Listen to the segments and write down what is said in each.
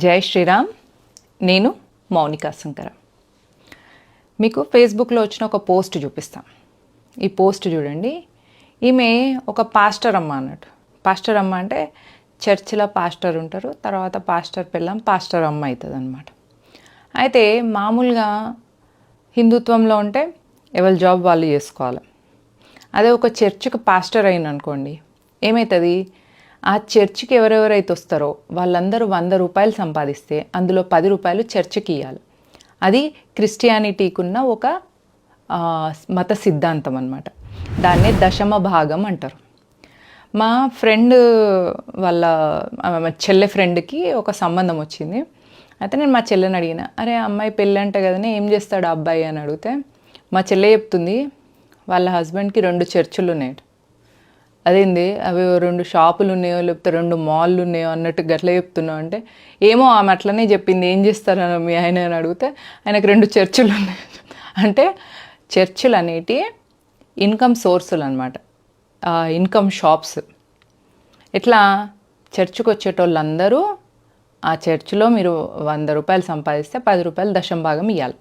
జై శ్రీరామ్. నేను మౌనికా శంకర. మీకు ఫేస్బుక్లో వచ్చిన ఒక పోస్ట్ చూపిస్తాం. ఈ పోస్ట్ చూడండి. ఈమె ఒక పాస్టర్ అమ్మ అన్నట్టు. పాస్టర్ అమ్మ అంటే చర్చిలో పాస్టర్ ఉంటారు తర్వాత పాస్టర్ పిల్లం పాస్టర్ అమ్మ అవుతుంది అనమాట అయితే మామూలుగా హిందుత్వంలో ఉంటే ఎవరి జాబ్ వాళ్ళు చేసుకోవాలి. అదే ఒక చర్చికి పాస్టర్ అయిన అనుకోండి ఏమవుతుంది ఆ చర్చికి ఎవరెవరైతే వస్తారో వాళ్ళందరూ వంద రూపాయలు సంపాదిస్తే అందులో పది రూపాయలు చర్చికి ఇవ్వాలి అది క్రిస్టియానిటీకున్న ఒక మత సిద్ధాంతం అనమాట దాన్నే దశమ భాగం అంటారు. మా ఫ్రెండ్ వాళ్ళ చెల్లె ఫ్రెండ్కి ఒక సంబంధం వచ్చింది. అయితే నేను మా చెల్లెని అడిగిన అరే అమ్మాయి పెళ్ళి అంట కదనే ఏం చేస్తాడు అబ్బాయి? అని అడిగితే మా చెల్లె చెప్తుంది వాళ్ళ హస్బెండ్కి రెండు చర్చిలు ఉన్నాయి అదేంది? అవి రెండు షాపులు ఉన్నాయో లేకపోతే రెండు మాల్లు ఉన్నాయో అన్నట్టు గట్లా చెప్తున్నావు అంటే ఏమో ఆమె అట్లనే చెప్పింది ఏం చేస్తారని మీ ఆయన అని అడిగితే ఆయనకు రెండు చర్చిలు ఉన్నాయి అంటే చర్చిలు అనేటి ఇన్కమ్ సోర్సులు అనమాట ఇన్కమ్ షాప్స్. ఇట్లా చర్చికి వచ్చేటోళ్ళందరూ ఆ చర్చిలో మీరు వంద రూపాయలు సంపాదిస్తే పది రూపాయలు దశం భాగం ఇవ్వాలి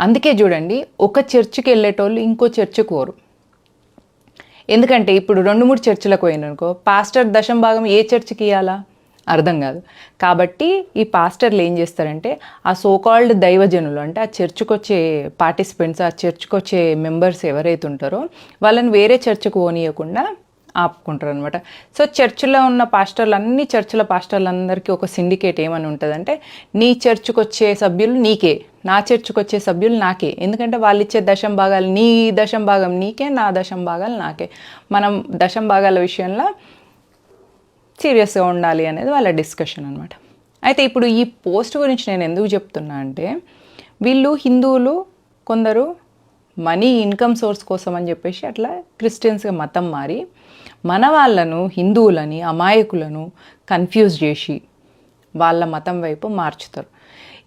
అందుకే చూడండి ఒక చర్చికి వెళ్ళేటోళ్ళు ఇంకో చర్చికి పోరు. ఎందుకంటే ఇప్పుడు రెండు మూడు చర్చిలకు పోయిననుకో పాస్టర్ దశం భాగం ఏ చర్చికి ఇవ్వాలా అర్థం కాదు. కాబట్టి ఈ పాస్టర్లు ఏం చేస్తారంటే ఆ సోకాల్డ్ దైవజనులు అంటే ఆ చర్చికి వచ్చే పార్టిసిపెంట్స్ ఆ చర్చికి వచ్చే మెంబర్స్ ఎవరైతే ఉంటారో వాళ్ళని వేరే చర్చికి పోనీయకుండా ఆపుకుంటారు అనమాట సో చర్చిలో ఉన్న పాస్టర్లు అన్ని చర్చిల పాస్టర్లందరికీ ఒక సిండికేట్ ఏమని ఉంటుందంటే నీ చర్చికి వచ్చే సభ్యులు నీకే. నా చర్చికి వచ్చే సభ్యులు నాకే. ఎందుకంటే వాళ్ళు ఇచ్చే దశం భాగాలు నీ దశం భాగం నీకే నా దశం భాగాలు నాకే. మనం దశం భాగాల విషయంలో సీరియస్గా ఉండాలి అనేది వాళ్ళ డిస్కషన్ అనమాట అయితే ఇప్పుడు ఈ పోస్ట్ గురించి నేను ఎందుకు చెప్తున్నా అంటే వీళ్ళు హిందువులు కొందరు మనీ ఇన్కమ్ సోర్స్ కోసం అని చెప్పేసి అట్లా క్రిస్టియన్స్గా మతం మారి మన వాళ్ళను హిందువులని అమాయకులను కన్ఫ్యూజ్ చేసి వాళ్ళ మతం వైపు మార్చుతారు.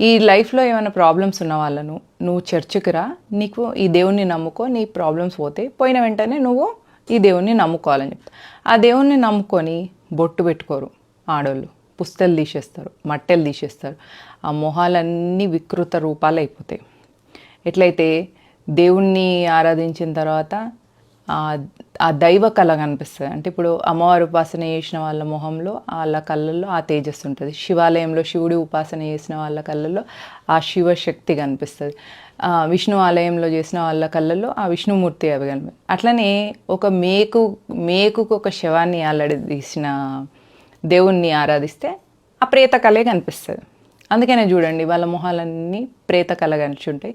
ఈ లైఫ్లో ఏమైనా ప్రాబ్లమ్స్ ఉన్న వాళ్ళను నువ్వు చర్చికి రా నీకు ఈ దేవుణ్ణి నమ్ముకో నీ ప్రాబ్లమ్స్ పోతే పోయిన వెంటనే నువ్వు ఈ దేవుణ్ణి నమ్ముకోవాలని చెప్తా. ఆ దేవుణ్ణి నమ్ముకొని బొట్టు పెట్టుకోరు ఆడోళ్ళు పుస్తలు తీసేస్తారు మట్టెలు తీసేస్తారు. ఆ మొహాలన్నీ వికృత రూపాలు అయిపోతాయి ఎట్లయితే దేవుణ్ణి ఆరాధించిన తర్వాత ఆ దైవ కళ కనిపిస్తుంది. అంటే ఇప్పుడు అమ్మవారు ఉపాసన చేసిన వాళ్ళ మొహంలో వాళ్ళ కళ్ళల్లో ఆ తేజస్సు ఉంటుంది. శివాలయంలో శివుడి ఉపాసన చేసిన వాళ్ళ కళ్ళల్లో ఆ శివశక్తి కనిపిస్తుంది. ఆ విష్ణు ఆలయంలో చేసిన వాళ్ళ కళ్ళల్లో ఆ విష్ణుమూర్తి అవి కనిపి అట్లనే ఒక మేకు మేకుకు ఒక శవాన్ని అల్లడి తీసిన దేవుణ్ణి ఆరాధిస్తే ఆ ప్రేత కళే కనిపిస్తుంది. అందుకనే చూడండి వాళ్ళ మొహాలన్నీ ప్రేత కళ కనిపించుంటాయి.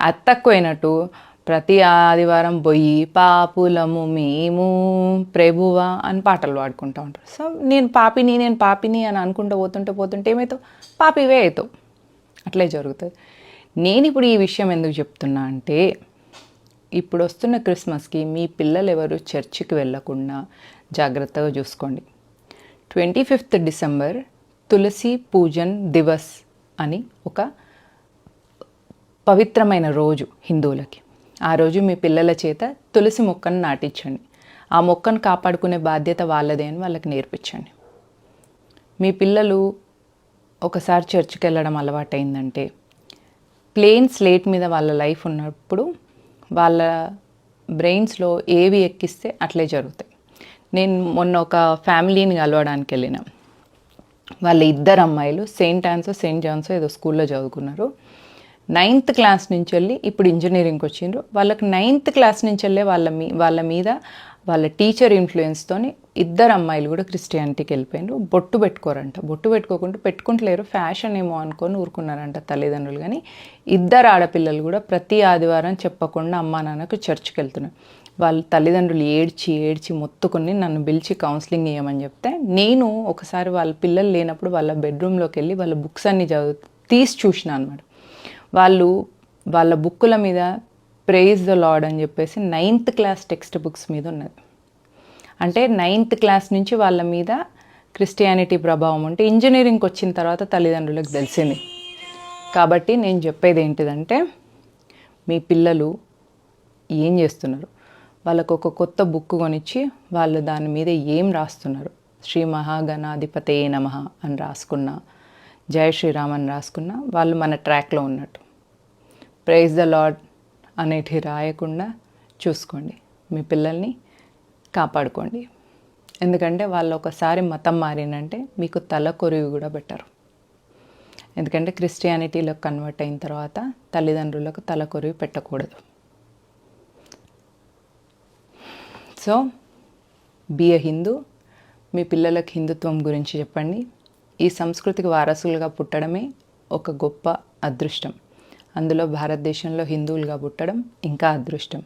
అది తక్కువైనట్టు ప్రతి ఆదివారం పోయి పాపులము మేము ప్రభువా అని పాటలు పాడుకుంటూ ఉంటారు. సో నేను పాపిని నేను పాపిని అని అనుకుంటూ పోతుంటే పోతుంటే ఏమవుతావు పాపివే అవుతావు. అట్లే జరుగుతుంది. నేను ఇప్పుడు ఈ విషయం ఎందుకు చెప్తున్నా అంటే ఇప్పుడు వస్తున్న క్రిస్మస్కి మీ పిల్లలు ఎవరు చర్చికి వెళ్ళకుండా జాగ్రత్తగా చూసుకోండి. Twenty fifth December Tulsi Pujan Diwas అని ఒక పవిత్రమైన రోజు హిందువులకి. ఆ రోజు మీ పిల్లల చేత తులసి మొక్కను నాటించండి. ఆ మొక్కను కాపాడుకునే బాధ్యత వాళ్ళదే అని వాళ్ళకి నేర్పించండి. మీ పిల్లలు ఒకసారి చర్చికి వెళ్ళడం అలవాటైందంటే ప్లేన్ స్లేట్ మీద వాళ్ళ లైఫ్ ఉన్నప్పుడు వాళ్ళ బ్రెయిన్స్లో ఏవి ఎక్కిస్తే అట్లే జరుగుతాయి. నేను మొన్న ఒక ఫ్యామిలీని కలవడానికి వెళ్ళిన. వాళ్ళ ఇద్దరు అమ్మాయిలు సెయింట్ ఆన్సో సెయింట్ జాన్సో ఏదో స్కూల్లో చదువుకున్నారు. నైన్త్ క్లాస్ నుంచి వెళ్ళి ఇప్పుడు ఇంజనీరింగ్కి వచ్చిండ్రు. వాళ్ళకి నైన్త్ క్లాస్ నుంచి వెళ్ళే వాళ్ళ మీ వాళ్ళ మీద వాళ్ళ టీచర్ ఇన్ఫ్లుయెన్స్తోని ఇద్దరు అమ్మాయిలు కూడా క్రిస్టియానిటీకి వెళ్ళిపోయినారు బొట్టు పెట్టుకోరంట. బొట్టు పెట్టుకోకుండా పెట్టుకుంటలేరు. ఫ్యాషన్ ఏమో అనుకొని ఊరుకున్నారంట తల్లిదండ్రులు కానీ ఇద్దరు ఆడపిల్లలు కూడా ప్రతి ఆదివారం చెప్పకుండా అమ్మా నాన్నకు చర్చ్కి వెళ్తున్నారు. వాళ్ళ తల్లిదండ్రులు ఏడ్చి ఏడ్చి మొత్తుకొని నన్ను పిలిచి కౌన్సిలింగ్ ఇవ్వమని చెప్తే నేను ఒకసారి వాళ్ళ పిల్లలు లేనప్పుడు వాళ్ళ బెడ్రూమ్లోకి వెళ్ళి వాళ్ళ బుక్స్ అన్ని చదువు తీసి చూసిన అనమాట వాళ్ళు వాళ్ళ బుక్కుల మీద ప్రేజ్ ద లాడ్ అని చెప్పేసి నైన్త్ క్లాస్ టెక్స్ట్ బుక్స్ మీద ఉన్నది. అంటే నైన్త్ క్లాస్ నుంచి వాళ్ళ మీద క్రిస్టియానిటీ ప్రభావం ఉంటే ఇంజనీరింగ్కి వచ్చిన తర్వాత తల్లిదండ్రులకు తెలిసింది. కాబట్టి నేను చెప్పేది ఏంటిదంటే మీ పిల్లలు ఏం చేస్తున్నారు? వాళ్ళకు ఒక కొత్త బుక్ కొనిచ్చి వాళ్ళు దాని మీద ఏం రాస్తున్నారు? శ్రీ మహాగణాధిపతే నమ అని రాసుకున్నా జయ శ్రీరామ్ అని రాసుకున్నా వాళ్ళు మన ట్రాక్లో ఉన్నట్టు. ప్రైజ్ ద లాడ్ అనేటివి రాయకుండా చూసుకోండి. మీ పిల్లల్ని కాపాడుకోండి. ఎందుకంటే వాళ్ళు ఒకసారి మతం మారినంటే మీకు తల కొరివి కూడా పెట్టరు. ఎందుకంటే క్రిస్టియానిటీలోకి కన్వర్ట్ అయిన తర్వాత తల్లిదండ్రులకు తల కొరివి పెట్టకూడదు. సో బి ఎ హిందూ మీ పిల్లలకు హిందుత్వం గురించి చెప్పండి. ఈ సంస్కృతికి వారసులుగా పుట్టడమే ఒక గొప్ప అదృష్టం. అందులో భారతదేశంలో హిందువులుగా పుట్టడం ఇంకా అదృష్టం.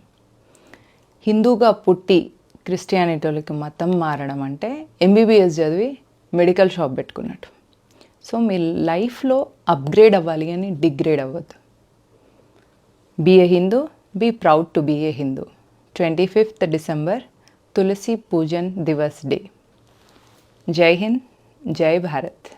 హిందూగా పుట్టి క్రిస్టియానిటీలకి మతం మారడం అంటే ఎంబీబీఎస్ చదివి మెడికల్ షాప్ పెట్టుకున్నట్టు. సో మీ లైఫ్లో అప్గ్రేడ్ అవ్వాలి అని డిగ్రేడ్ అవ్వద్దు. Be a Hindu be proud to be a Hindu twenty fifth December Tulsi Pujan Diwas day జై హింద్ జై భారత్